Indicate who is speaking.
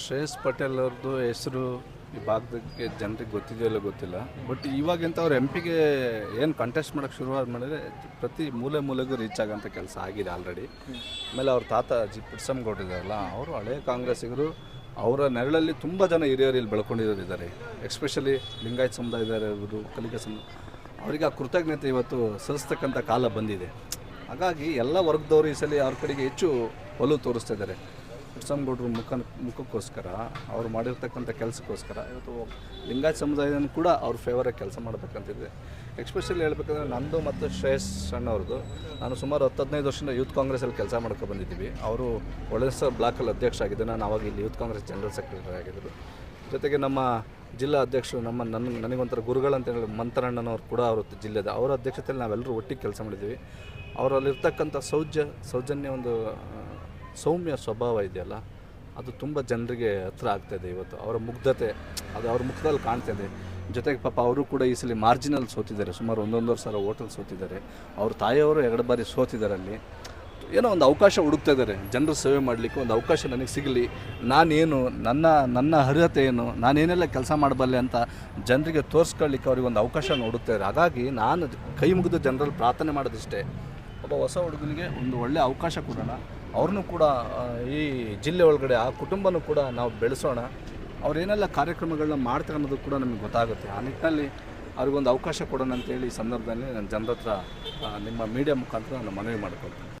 Speaker 1: ಶ್ರೇಯಸ್ ಪಟೇಲ್ ಅವ್ರದ್ದು ಹೆಸರು ಈ ಭಾಗದಕ್ಕೆ ಜನರಿಗೆ ಗೊತ್ತಿದೆಯೋ ಇಲ್ಲ ಗೊತ್ತಿಲ್ಲ. ಬಟ್ ಇವಾಗಂತ ಅವ್ರು ಎಂ ಪಿಗೆ ಏನು ಕಂಟೆಸ್ಟ್ ಮಾಡೋಕ್ಕೆ ಶುರುವಾದ ಮಾಡಿದ್ರೆ ಪ್ರತಿ ಮೂಲೆ ಮೂಲೆಗೂ ರೀಚ್ ಆಗೋಂಥ ಕೆಲಸ ಆಗಿದೆ ಆಲ್ರೆಡಿ ಆಮೇಲೆ ಅವ್ರ ತಾತ ಜಿ ಪುಟ್ಸಮ್ಗೌಡ್ರು ಇದ್ದಾರಲ್ಲ ಅವರು ಹಳೆ ಕಾಂಗ್ರೆಸ್ಸಿಗರು, ಅವರ ನೆರಳಲ್ಲಿ ತುಂಬ ಜನ ಹಿರಿಯರು ಇಲ್ಲಿ ಬೆಳ್ಕೊಂಡಿರೋರು ಇದ್ದಾರೆ ಎಸ್ಪೆಷಲಿ ಲಿಂಗಾಯತ್ ಸಮುದಾಯದವರು ಇರ್ಬೋದು ಕಲಿಕ ಸಮುದಾಯ ಅವರಿಗೆ ಆ ಕೃತಜ್ಞತೆ ಇವತ್ತು ಸಲ್ಲಿಸ್ತಕ್ಕಂಥ ಕಾಲ ಬಂದಿದೆ. ಹಾಗಾಗಿ ಎಲ್ಲ ವರ್ಗದವರು ಈ ಸಲ ಅವ್ರ ಕಡೆಗೆ ಹೆಚ್ಚು ಒಲವು ತೋರಿಸ್ತಾ ಇದ್ದಾರೆ ಪುಟ್ಸಮ್ಗೌಡ್ರ ಮುಖ ಮುಖಕ್ಕೋಸ್ಕರ, ಅವ್ರು ಮಾಡಿರ್ತಕ್ಕಂಥ ಕೆಲಸಕ್ಕೋಸ್ಕರ, ಇವತ್ತು ಲಿಂಗಾಯತ್ ಸಮುದಾಯದನ್ನು ಕೂಡ ಅವ್ರ ಫೇವರಾಗಿ ಕೆಲಸ ಮಾಡಬೇಕಂತಿದೆ. ಎಕ್ಸ್ಪೆಷಲಿ ಹೇಳ್ಬೇಕಂದ್ರೆ ನಂದು ಮತ್ತು ಶ್ರೇಯಸ್ ಅಣ್ಣವ್ರದ್ದು, ನಾನು ಸುಮಾರು ಹತ್ತು ಹದಿನೈದು ವರ್ಷದಿಂದ ಯೂತ್ ಕಾಂಗ್ರೆಸ್ಸಲ್ಲಿ ಕೆಲಸ ಮಾಡ್ಕೊ ಬಂದಿದ್ದೀವಿ. ಅವರು ಒಳ್ಳೆಸ ಬ್ಲಾಕಲ್ಲಿ ಅಧ್ಯಕ್ಷ ಆಗಿದ್ದೆ, ನಾನು ಅವಾಗ ಇಲ್ಲಿ ಯೂತ್ ಕಾಂಗ್ರೆಸ್ ಜನರಲ್ ಸೆಕ್ರೆಟರಿ ಆಗಿದ್ದರು ಜೊತೆಗೆ ನಮ್ಮ ಜಿಲ್ಲಾ ಅಧ್ಯಕ್ಷರು, ನಮ್ಮ ನನ್ನ ನನಗೊಂಥರ ಗುರುಗಳಂತ ಹೇಳಿ ಮಂತರಣ್ಣನವ್ರು ಕೂಡ ಅವರು ಜಿಲ್ಲೆದ, ಅವರ ಅಧ್ಯಕ್ಷತೆಯಲ್ಲಿ ನಾವೆಲ್ಲರೂ ಒಟ್ಟಿಗೆ ಕೆಲಸ ಮಾಡಿದ್ದೀವಿ. ಅವರಲ್ಲಿರ್ತಕ್ಕಂಥ ಸೌಜ್ಯ, ಸೌಜನ್ಯ ಒಂದು ಸೌಮ್ಯ ಸ್ವಭಾವ ಇದೆಯಲ್ಲ, ಅದು ತುಂಬ ಜನರಿಗೆ ಹತ್ರ ಆಗ್ತಾಯಿದೆ ಇವತ್ತು. ಅವರ ಮುಗ್ಧತೆ, ಅದು ಅವ್ರ ಮುಖದಲ್ಲಿ ಕಾಣ್ತಾಯಿದೆ ಜೊತೆಗೆ ಪಾಪ ಅವರು ಕೂಡ ಈ ಸಲ ಮಾರ್ಜಿನಲ್ಲಿ ಸೋತಿದ್ದಾರೆ. ಸುಮಾರು ಒಂದೊಂದೂವರೆ ಸಾವಿರ ಓಟಲ್ ಸೋತಿದ್ದಾರೆ. ಅವ್ರ ತಾಯಿಯವರು ಎರಡು ಬಾರಿ ಸೋತಿದ್ದಾರೆ ಅಲ್ಲಿ. ಏನೋ ಒಂದು ಅವಕಾಶ ಹುಡುಕ್ತಾ ಇದ್ದಾರೆ. ಜನರ ಸೇವೆ ಮಾಡಲಿಕ್ಕೆ ಒಂದು ಅವಕಾಶ ನನಗೆ ಸಿಗಲಿ. ನಾನೇನು, ನನ್ನ ನನ್ನ ಅರ್ಹತೆ ಏನು, ನಾನೇನೆಲ್ಲ ಕೆಲಸ ಮಾಡಬಲ್ಲೆ ಅಂತ ಜನರಿಗೆ ತೋರಿಸ್ಕೊಳ್ಳಿಕ್ಕೆ ಅವ್ರಿಗೆ ಒಂದು ಅವಕಾಶ ಹುಡುಕ್ತಾ ಇದ್ದಾರೆ. ಹಾಗಾಗಿ ನಾನು ಕೈ ಮುಗಿದು ಜನರಲ್ಲಿ ಪ್ರಾರ್ಥನೆ ಮಾಡೋದಿಷ್ಟೇ. ಒಬ್ಬ ಹೊಸ ಹುಡುಗನಿಗೆ ಒಂದು ಒಳ್ಳೆಯ ಅವಕಾಶ ಕೊಡೋಣ. ಅವ್ರನ್ನೂ ಕೂಡ ಈ ಜಿಲ್ಲೆ ಒಳಗಡೆ, ಆ ಕುಟುಂಬನೂ ಕೂಡ ನಾವು ಬೆಳೆಸೋಣ. ಅವ್ರೇನೆಲ್ಲ ಕಾರ್ಯಕ್ರಮಗಳನ್ನ ಮಾಡ್ತಾರೆ ಅನ್ನೋದು ಕೂಡ ನಮಗೆ ಗೊತ್ತಾಗುತ್ತೆ. ಆ ನಿಟ್ಟಿನಲ್ಲಿ ಅವ್ರಿಗೊಂದು ಅವಕಾಶ ಕೊಡೋಣ ಅಂತೇಳಿ ಈ ಸಂದರ್ಭದಲ್ಲಿ ನಾನು ಜನರ ಹತ್ರ ನಿಮ್ಮ ಮೀಡಿಯಾ ಮುಖಾಂತರ ನಾನು ಮನವಿ ಮಾಡ್ಕೊಳ್ತೀನಿ.